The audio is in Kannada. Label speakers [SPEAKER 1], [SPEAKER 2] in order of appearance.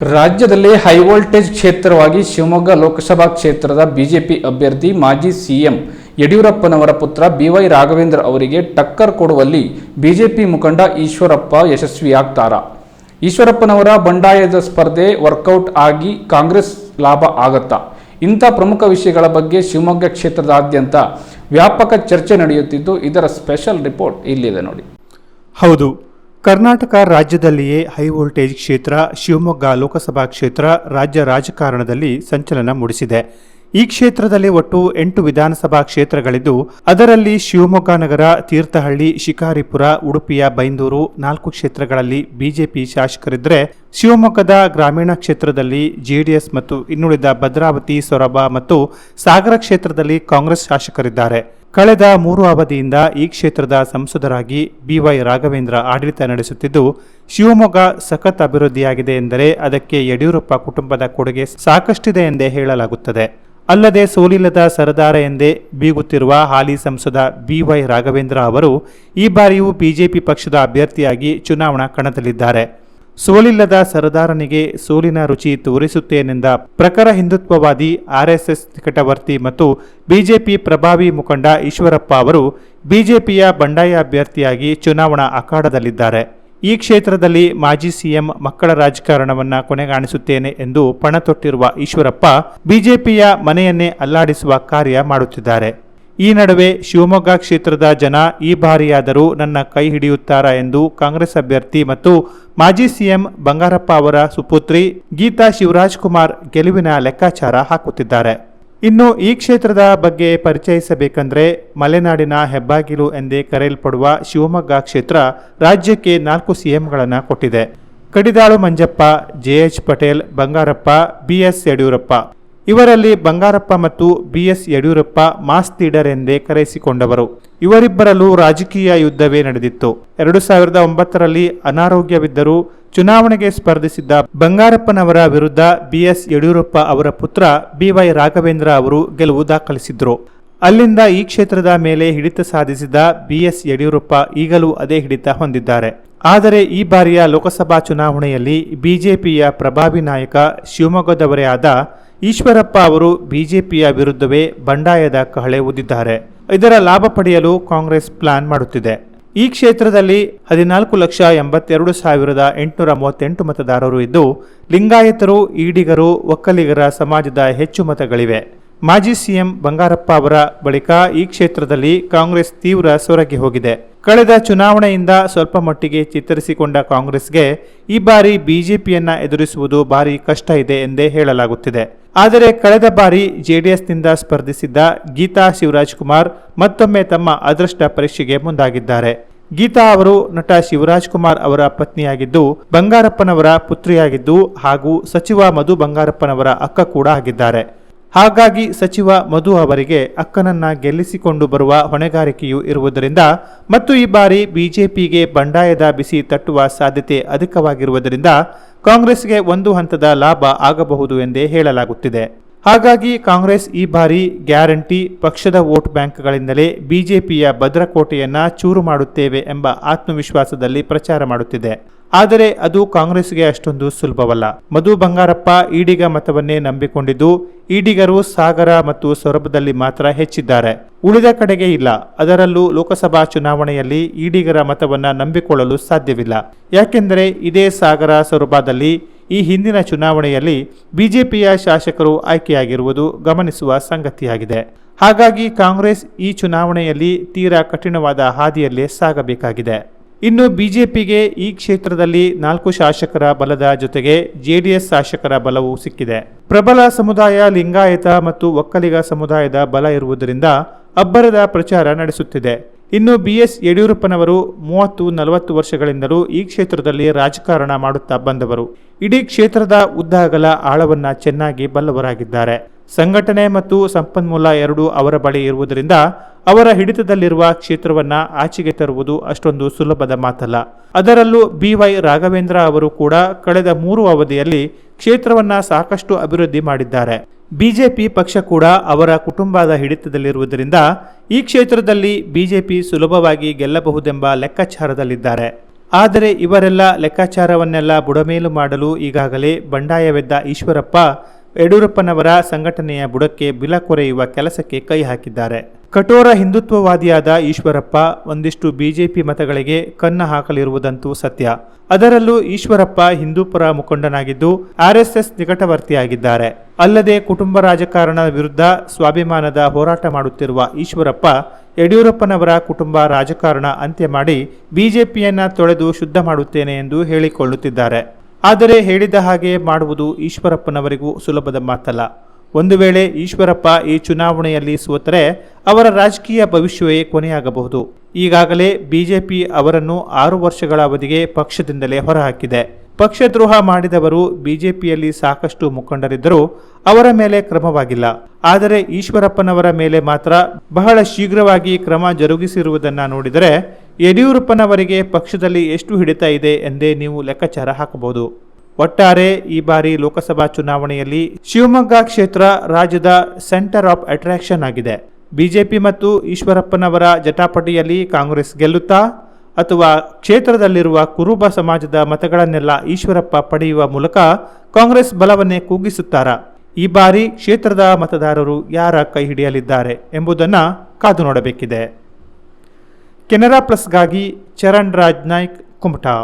[SPEAKER 1] ರಾಜ್ಯದಲ್ಲಿ ಹೈವೋಲ್ಟೇಜ್ ಕ್ಷೇತ್ರವಾಗಿ ಶಿವಮೊಗ್ಗ ಲೋಕಸಭಾ ಕ್ಷೇತ್ರದ ಬಿಜೆಪಿ ಅಭ್ಯರ್ಥಿ ಮಾಜಿ ಸಿಎಂ ಯಡಿಯೂರಪ್ಪನವರ ಪುತ್ರ ಬಿವೈ ರಾಘವೇಂದ್ರ ಅವರಿಗೆ ಟಕ್ಕರ್ ಕೊಡುವಲ್ಲಿ ಬಿಜೆಪಿ ಮುಖಂಡ ಈಶ್ವರಪ್ಪ ಯಶಸ್ವಿಯಾಗ್ತಾರ. ಈಶ್ವರಪ್ಪನವರ ಬಂಡಾಯದ ಸ್ಪರ್ಧೆ ವರ್ಕೌಟ್ ಆಗಿ ಕಾಂಗ್ರೆಸ್ ಲಾಭ ಆಗತ್ತಾ. ಇಂಥ ಪ್ರಮುಖ ವಿಷಯಗಳ ಬಗ್ಗೆ ಶಿವಮೊಗ್ಗ ಕ್ಷೇತ್ರದಾದ್ಯಂತ ವ್ಯಾಪಕ ಚರ್ಚೆ ನಡೆಯುತ್ತಿದ್ದು ಇದರ ಸ್ಪೆಷಲ್ ರಿಪೋರ್ಟ್ ಇಲ್ಲಿದೆ ನೋಡಿ.
[SPEAKER 2] ಹೌದು. ಕರ್ನಾಟಕ ರಾಜ್ಯದಲ್ಲಿಯೇ ಹೈ ವೋಲ್ಟೇಜ್ ಕ್ಷೇತ್ರ ಶಿವಮೊಗ್ಗ ಲೋಕಸಭಾ ಕ್ಷೇತ್ರ ರಾಜ್ಯ ರಾಜಕಾರಣದಲ್ಲಿ ಸಂಚಲನ ಮೂಡಿಸಿದೆ. ಈ ಕ್ಷೇತ್ರದಲ್ಲಿ ಒಟ್ಟು ಎಂಟು ವಿಧಾನಸಭಾ ಕ್ಷೇತ್ರಗಳಿದ್ದು, ಅದರಲ್ಲಿ ಶಿವಮೊಗ್ಗ ನಗರ, ತೀರ್ಥಹಳ್ಳಿ, ಶಿಕಾರಿಪುರ, ಉಡುಪಿಯ ಬೈಂದೂರು ನಾಲ್ಕು ಕ್ಷೇತ್ರಗಳಲ್ಲಿ ಬಿಜೆಪಿ ಶಾಸಕರಿದ್ದರೆ ಶಿವಮೊಗ್ಗದ ಗ್ರಾಮೀಣ ಕ್ಷೇತ್ರದಲ್ಲಿ ಜೆಡಿಎಸ್ ಮತ್ತು ಇನ್ನುಳಿದ ಭದ್ರಾವತಿ, ಸೊರಬ ಮತ್ತು ಸಾಗರ ಕ್ಷೇತ್ರದಲ್ಲಿ ಕಾಂಗ್ರೆಸ್ ಶಾಸಕರಿದ್ದಾರೆ. ಕಳೆದ ಮೂರು ಅವಧಿಯಿಂದ ಈ ಕ್ಷೇತ್ರದ ಸಂಸದರಾಗಿ ಬಿವೈ ರಾಘವೇಂದ್ರ ಆಡಳಿತ ನಡೆಸುತ್ತಿದ್ದು, ಶಿವಮೊಗ್ಗ ಸಖತ್ ಅಭಿವೃದ್ಧಿಯಾಗಿದೆ ಎಂದರೆ ಅದಕ್ಕೆ ಯಡಿಯೂರಪ್ಪ ಕುಟುಂಬದ ಕೊಡುಗೆ ಸಾಕಷ್ಟಿದೆ ಎಂದೇ ಹೇಳಲಾಗುತ್ತದೆ. ಅಲ್ಲದೆ ಸೋಲಿಲ್ಲದ ಸರದಾರ ಎಂದೇ ಬೀಗುತ್ತಿರುವ ಹಾಲಿ ಸಂಸದ ಬಿವೈ ರಾಘವೇಂದ್ರ ಅವರು ಈ ಬಾರಿಯೂ ಬಿಜೆಪಿ ಪಕ್ಷದ ಅಭ್ಯರ್ಥಿಯಾಗಿ ಚುನಾವಣಾ ಕಣದಲ್ಲಿದ್ದಾರೆ. ಸೋಲಿಲ್ಲದ ಸರದಾರನಿಗೆ ಸೋಲಿನ ರುಚಿ ತೋರಿಸುತ್ತೇನೆಂದ ಪ್ರಖರ ಹಿಂದುತ್ವವಾದಿ ಆರ್ಎಸ್ಎಸ್ ನಿಕಟವರ್ತಿ ಮತ್ತು ಬಿಜೆಪಿ ಪ್ರಭಾವಿ ಮುಖಂಡ ಈಶ್ವರಪ್ಪ ಅವರು ಬಿಜೆಪಿಯ ಬಂಡಾಯ ಅಭ್ಯರ್ಥಿಯಾಗಿ ಚುನಾವಣಾ ಅಖಾಡದಲ್ಲಿದ್ದಾರೆ. ಈ ಕ್ಷೇತ್ರದಲ್ಲಿ ಮಾಜಿ ಸಿಎಂ ಮಕ್ಕಳ ರಾಜಕಾರಣವನ್ನ ಕೊನೆಗಾಣಿಸುತ್ತೇನೆ ಎಂದು ಪಣ ತೊಟ್ಟಿರುವ ಈಶ್ವರಪ್ಪ ಬಿಜೆಪಿಯ ಮನೆಯನ್ನೇ ಅಲ್ಲಾಡಿಸುವ ಕಾರ್ಯ ಮಾಡುತ್ತಿದ್ದಾರೆ. ಈ ನಡುವೆ ಶಿವಮೊಗ್ಗ ಕ್ಷೇತ್ರದ ಜನ ಈ ಬಾರಿಯಾದರೂ ನನ್ನ ಕೈ ಹಿಡಿಯುತ್ತಾರಾ ಎಂದು ಕಾಂಗ್ರೆಸ್ ಅಭ್ಯರ್ಥಿ ಮತ್ತು ಮಾಜಿ ಸಿಎಂ ಬಂಗಾರಪ್ಪ ಅವರ ಸುಪುತ್ರಿ ಗೀತಾ ಶಿವರಾಜ್ ಕುಮಾರ್ ಗೆಲುವಿನ ಲೆಕ್ಕಾಚಾರ ಹಾಕುತ್ತಿದ್ದಾರೆ. ಇನ್ನು ಈ ಕ್ಷೇತ್ರದ ಬಗ್ಗೆ ಪರಿಚಯಿಸಬೇಕಂದ್ರೆ ಮಲೆನಾಡಿನ ಹೆಬ್ಬಾಗಿಲು ಎಂದೇ ಕರೆಯಲ್ಪಡುವ ಶಿವಮೊಗ್ಗ ಕ್ಷೇತ್ರ ರಾಜ್ಯಕ್ಕೆ ನಾಲ್ಕು ಸಿಎಂಗಳನ್ನು ಕೊಟ್ಟಿದೆ. Kadidal Manjappa, J H Patel, Bangarappa B S Yediyurappa. ಇವರಲ್ಲಿ ಬಂಗಾರಪ್ಪ ಮತ್ತು ಬಿಎಸ್ ಯಡಿಯೂರಪ್ಪ ಮಾಸ್ ಲೀಡರ್ ಎಂದೇ ಕರೆಸಿಕೊಂಡವರು ಇವರಿಬ್ಬರಲ್ಲೂ ರಾಜಕೀಯ ಯುದ್ಧವೇ ನಡೆದಿತ್ತು. ಎರಡು ಸಾವಿರದ ಒಂಬತ್ತರಲ್ಲಿ ಅನಾರೋಗ್ಯವಿದ್ದರೂ ಚುನಾವಣೆಗೆ ಸ್ಪರ್ಧಿಸಿದ್ದ ಬಂಗಾರಪ್ಪನವರ ವಿರುದ್ಧ ಬಿಎಸ್ ಯಡಿಯೂರಪ್ಪ ಅವರ ಪುತ್ರ ಬಿವೈ ರಾಘವೇಂದ್ರ ಅವರು ಗೆಲುವು ದಾಖಲಿಸಿದ್ರು. ಅಲ್ಲಿಂದ ಈ ಕ್ಷೇತ್ರದ ಮೇಲೆ ಹಿಡಿತ ಸಾಧಿಸಿದ ಬಿಎಸ್ ಯಡಿಯೂರಪ್ಪ ಈಗಲೂ ಅದೇ ಹಿಡಿತ ಹೊಂದಿದ್ದಾರೆ. ಆದರೆ ಈ ಬಾರಿಯ ಲೋಕಸಭಾ ಚುನಾವಣೆಯಲ್ಲಿ ಬಿಜೆಪಿಯ ಪ್ರಭಾವಿ ನಾಯಕ ಶಿವಮೊಗ್ಗದವರೇ ಆದ ಈಶ್ವರಪ್ಪ ಅವರು ಬಿಜೆಪಿಯ ವಿರುದ್ಧವೇ ಬಂಡಾಯದ ಕಹಳೆ ಊದಿದ್ದಾರೆ. ಇದರ ಲಾಭ ಪಡೆಯಲು ಕಾಂಗ್ರೆಸ್ ಪ್ಲಾನ್ ಮಾಡುತ್ತಿದೆ. ಈ ಕ್ಷೇತ್ರದಲ್ಲಿ ಹದಿನಾಲ್ಕು ಲಕ್ಷ ಎಂಬತ್ತೆರಡು ಸಾವಿರದ ಎಂಟುನೂರ ಮೂವತ್ತೆಂಟು ಮತದಾರರು ಇದ್ದು, ಲಿಂಗಾಯತರು, ಈಡಿಗರು, ಒಕ್ಕಲಿಗರ ಸಮಾಜದ ಹೆಚ್ಚು ಮತಗಳಿವೆ. ಮಾಜಿ ಸಿಎಂ ಬಂಗಾರಪ್ಪ ಅವರ ಬಳಿಕ ಈ ಕ್ಷೇತ್ರದಲ್ಲಿ ಕಾಂಗ್ರೆಸ್ ತೀವ್ರ ಸೊರಗಿ ಹೋಗಿದೆ. ಕಳೆದ ಚುನಾವಣೆಯಿಂದ ಸ್ವಲ್ಪ ಮಟ್ಟಿಗೆ ಚಿತ್ತರಿಸಿಕೊಂಡ ಕಾಂಗ್ರೆಸ್ಗೆ ಈ ಬಾರಿ ಬಿಜೆಪಿಯನ್ನ ಎದುರಿಸುವುದು ಭಾರಿ ಕಷ್ಟ ಇದೆ ಎಂದೇ ಹೇಳಲಾಗುತ್ತಿದೆ. ಆದರೆ ಕಳೆದ ಬಾರಿ ಜೆಡಿಎಸ್ನಿಂದ ಸ್ಪರ್ಧಿಸಿದ್ದ ಗೀತಾ ಶಿವರಾಜ್ ಕುಮಾರ್ ಮತ್ತೊಮ್ಮೆ ತಮ್ಮ ಅದೃಷ್ಟ ಪರೀಕ್ಷೆಗೆ ಮುಂದಾಗಿದ್ದಾರೆ. ಗೀತಾ ಅವರು ನಟ ಶಿವರಾಜ್ ಕುಮಾರ್ ಅವರ ಪತ್ನಿಯಾಗಿದ್ದು, ಬಂಗಾರಪ್ಪನವರ ಪುತ್ರಿಯಾಗಿದ್ದು ಹಾಗೂ ಸಚಿವ ಮಧು ಬಂಗಾರಪ್ಪನವರ ಅಕ್ಕ ಕೂಡ ಆಗಿದ್ದಾರೆ. ಹಾಗಾಗಿ ಸಚಿವ ಮಧು ಅವರಿಗೆ ಅಕ್ಕನನ್ನ ಗೆಲ್ಲಿಸಿಕೊಂಡು ಬರುವ ಹೊಣೆಗಾರಿಕೆಯೂ ಇರುವುದರಿಂದ ಮತ್ತು ಈ ಬಾರಿ ಬಿಜೆಪಿಗೆ ಬಂಡಾಯದ ಬಿಸಿ ತಟ್ಟುವ ಸಾಧ್ಯತೆ ಅಧಿಕವಾಗಿರುವುದರಿಂದ ಕಾಂಗ್ರೆಸ್ಗೆ ಒಂದು ಹಂತದ ಲಾಭ ಆಗಬಹುದು ಎಂದೇ ಹೇಳಲಾಗುತ್ತಿದೆ. ಹಾಗಾಗಿ ಕಾಂಗ್ರೆಸ್ ಈ ಬಾರಿ ಗ್ಯಾರಂಟಿ ಪಕ್ಷದ ವೋಟ್ ಬ್ಯಾಂಕ್ಗಳಿಂದಲೇ ಬಿಜೆಪಿಯ ಭದ್ರಕೋಟೆಯನ್ನ ಚೂರು ಮಾಡುತ್ತೇವೆ ಎಂಬ ಆತ್ಮವಿಶ್ವಾಸದಲ್ಲಿ ಪ್ರಚಾರ ಮಾಡುತ್ತಿದೆ. ಆದರೆ ಅದು ಕಾಂಗ್ರೆಸ್ಗೆ ಅಷ್ಟೊಂದು ಸುಲಭವಲ್ಲ. ಮಧು ಬಂಗಾರಪ್ಪ ಈಡಿಗ ಮತವನ್ನೇ ನಂಬಿಕೊಂಡಿದ್ದು, ಈಡಿಗರು ಸಾಗರ ಮತ್ತು ಸೊರಬದಲ್ಲಿ ಮಾತ್ರ ಹೆಚ್ಚಿದ್ದಾರೆ. ಉಳಿದ ಕಡೆಗೆ ಇಲ್ಲ. ಅದರಲ್ಲೂ ಲೋಕಸಭಾ ಚುನಾವಣೆಯಲ್ಲಿ ಈಡಿಗರ ಮತವನ್ನ ನಂಬಿಕೊಳ್ಳಲು ಸಾಧ್ಯವಿಲ್ಲ. ಯಾಕೆಂದರೆ ಇದೇ ಸಾಗರ ಸೊರಬದಲ್ಲಿ ಈ ಹಿಂದಿನ ಚುನಾವಣೆಯಲ್ಲಿ ಬಿಜೆಪಿಯ ಶಾಸಕರು ಆಯ್ಕೆಯಾಗಿರುವುದು ಗಮನಿಸುವ ಸಂಗತಿಯಾಗಿದೆ. ಹಾಗಾಗಿ ಕಾಂಗ್ರೆಸ್ ಈ ಚುನಾವಣೆಯಲ್ಲಿ ತೀರಾ ಕಠಿಣವಾದ ಹಾದಿಯಲ್ಲೇ ಸಾಗಬೇಕಾಗಿದೆ. ಇನ್ನು ಬಿಜೆಪಿಗೆ ಈ ಕ್ಷೇತ್ರದಲ್ಲಿ ನಾಲ್ಕು ಶಾಸಕರ ಬಲದ ಜೊತೆಗೆ ಜೆಡಿಎಸ್ ಶಾಸಕರ ಬಲವೂ ಸಿಕ್ಕಿದೆ. ಪ್ರಬಲ ಸಮುದಾಯ, ಲಿಂಗಾಯತ ಮತ್ತು ಒಕ್ಕಲಿಗ ಸಮುದಾಯದ ಬಲ ಇರುವುದರಿಂದ ಅಬ್ಬರದ ಪ್ರಚಾರ ನಡೆಸುತ್ತಿದೆ. ಇನ್ನು ಬಿಎಸ್ ಯಡಿಯೂರಪ್ಪನವರು ಮೂವತ್ತು ನಲವತ್ತು ವರ್ಷಗಳಿಂದಲೂ ಈ ಕ್ಷೇತ್ರದಲ್ಲಿ ರಾಜಕಾರಣ ಮಾಡುತ್ತಾ ಬಂದವರು. ಇಡೀ ಕ್ಷೇತ್ರದ ಉದ್ದಾಗಲ ಆಳವನ್ನ ಚೆನ್ನಾಗಿ ಬಲ್ಲವರಾಗಿದ್ದಾರೆ. ಸಂಘಟನೆ ಮತ್ತು ಸಂಪನ್ಮೂಲ ಎರಡೂ ಅವರ ಬಳಿ ಇರುವುದರಿಂದ ಅವರ ಹಿಡಿತದಲ್ಲಿರುವ ಕ್ಷೇತ್ರವನ್ನ ಆಚೆಗೆ ತರುವುದು ಅಷ್ಟೊಂದು ಸುಲಭದ ಮಾತಲ್ಲ. ಅದರಲ್ಲೂ ಬಿವೈ ರಾಘವೇಂದ್ರ ಅವರು ಕೂಡ ಕಳೆದ ಮೂರು ಅವಧಿಯಲ್ಲಿ ಕ್ಷೇತ್ರವನ್ನ ಸಾಕಷ್ಟು ಅಭಿವೃದ್ಧಿ ಮಾಡಿದ್ದಾರೆ. ಬಿಜೆಪಿ ಪಕ್ಷ ಕೂಡ ಅವರ ಕುಟುಂಬದ ಹಿಡಿತದಲ್ಲಿರುವುದರಿಂದ ಈ ಕ್ಷೇತ್ರದಲ್ಲಿ ಬಿಜೆಪಿ ಸುಲಭವಾಗಿ ಗೆಲ್ಲಬಹುದೆಂಬ ಲೆಕ್ಕಾಚಾರದಲ್ಲಿದ್ದಾರೆ. ಆದರೆ ಇವರೆಲ್ಲ ಲೆಕ್ಕಾಚಾರವನ್ನೆಲ್ಲ ಬುಡಮೇಲು ಮಾಡಲು ಈಗಾಗಲೇ ಬಂಡಾಯವೆದ್ದ ಈಶ್ವರಪ್ಪ ಯಡಿಯೂರಪ್ಪನವರ ಸಂಘಟನೆಯ ಬುಡಕ್ಕೆ ಬಿಲ ಕೊರೆಯುವ ಕೆಲಸಕ್ಕೆ ಕೈ ಹಾಕಿದ್ದಾರೆ. ಕಠೋರ ಹಿಂದುತ್ವವಾದಿಯಾದ ಈಶ್ವರಪ್ಪ ಒಂದಿಷ್ಟು ಬಿಜೆಪಿ ಮತಗಳಿಗೆ ಕನ್ನ ಹಾಕಲಿರುವುದಂತೂ ಸತ್ಯ. ಅದರಲ್ಲೂ ಈಶ್ವರಪ್ಪ ಹಿಂದೂಪರ ಮುಖಂಡನಾಗಿದ್ದು ಆರ್ಎಸ್ಎಸ್ ನಿಕಟವರ್ತಿಯಾಗಿದ್ದಾರೆ. ಅಲ್ಲದೆ ಕುಟುಂಬ ರಾಜಕಾರಣ ವಿರುದ್ಧ ಸ್ವಾಭಿಮಾನದ ಹೋರಾಟ ಮಾಡುತ್ತಿರುವ ಈಶ್ವರಪ್ಪ ಯಡಿಯೂರಪ್ಪನವರ ಕುಟುಂಬ ರಾಜಕಾರಣ ಅಂತ್ಯ ಮಾಡಿ ಬಿಜೆಪಿಯನ್ನ ತೊಳೆದು ಶುದ್ಧ ಮಾಡುತ್ತೇನೆ ಎಂದು ಹೇಳಿಕೊಳ್ಳುತ್ತಿದ್ದಾರೆ. ಆದರೆ ಹೇಳಿದ ಹಾಗೆ ಮಾಡುವುದು ಈಶ್ವರಪ್ಪನವರಿಗೂ ಸುಲಭದ ಮಾತಲ್ಲ. ಒಂದು ವೇಳೆ ಈಶ್ವರಪ್ಪ ಈ ಚುನಾವಣೆಯಲ್ಲಿ ಸೋತರೆ ಅವರ ರಾಜಕೀಯ ಭವಿಷ್ಯವೇ ಕೊನೆಯಾಗಬಹುದು. ಈಗಾಗಲೇ ಬಿಜೆಪಿ ಅವರನ್ನು ಆರು ವರ್ಷಗಳ ಅವಧಿಗೆ ಪಕ್ಷದಿಂದಲೇ ಹೊರಹಾಕಿದೆ. ಪಕ್ಷದ್ರೋಹ ಮಾಡಿದವರು ಬಿಜೆಪಿಯಲ್ಲಿ ಸಾಕಷ್ಟು ಮುಖಂಡರಿದ್ದರೂ ಅವರ ಮೇಲೆ ಕ್ರಮವಾಗಿಲ್ಲ. ಆದರೆ ಈಶ್ವರಪ್ಪನವರ ಮೇಲೆ ಮಾತ್ರ ಬಹಳ ಶೀಘ್ರವಾಗಿ ಕ್ರಮ ಜರುಗಿಸಿರುವುದನ್ನು ನೋಡಿದರೆ ಯಡಿಯೂರಪ್ಪನವರಿಗೆ ಪಕ್ಷದಲ್ಲಿ ಎಷ್ಟು ಹಿಡಿತ ಇದೆ ಎಂದೇ ನೀವು ಲೆಕ್ಕಾಚಾರ ಹಾಕಬಹುದು. ಒಟ್ಟಾರೆ ಈ ಬಾರಿ ಲೋಕಸಭಾ ಚುನಾವಣೆಯಲ್ಲಿ ಶಿವಮೊಗ್ಗ ಕ್ಷೇತ್ರ ರಾಜ್ಯದ ಸೆಂಟರ್ ಆಫ್ ಅಟ್ರಾಕ್ಷನ್ ಆಗಿದೆ. ಬಿಜೆಪಿ ಮತ್ತು ಈಶ್ವರಪ್ಪನವರ ಜಟಾಪಟಿಯಲ್ಲಿ ಕಾಂಗ್ರೆಸ್ ಗೆಲ್ಲುತ್ತಾ, ಅಥವಾ ಕ್ಷೇತ್ರದಲ್ಲಿರುವ ಕುರುಬ ಸಮಾಜದ ಮತಗಳನ್ನೆಲ್ಲ ಈಶ್ವರಪ್ಪ ಪಡೆಯುವ ಮೂಲಕ ಕಾಂಗ್ರೆಸ್ ಬಲವನ್ನೇ ಕುಗ್ಗಿಸುತ್ತಾರಾ? ಈ ಬಾರಿ ಕ್ಷೇತ್ರದ ಮತದಾರರು ಯಾರ ಕೈ ಹಿಡಿಯಲಿದ್ದಾರೆ ಎಂಬುದನ್ನು ಕಾದು ನೋಡಬೇಕಿದೆ. ಕೆನರಾ ಪ್ಲಸ್ಗಾಗಿ ಚರಣ್ ರಾಜ್ ನಾಯ್ಕ್ ಕುಮಟಾ.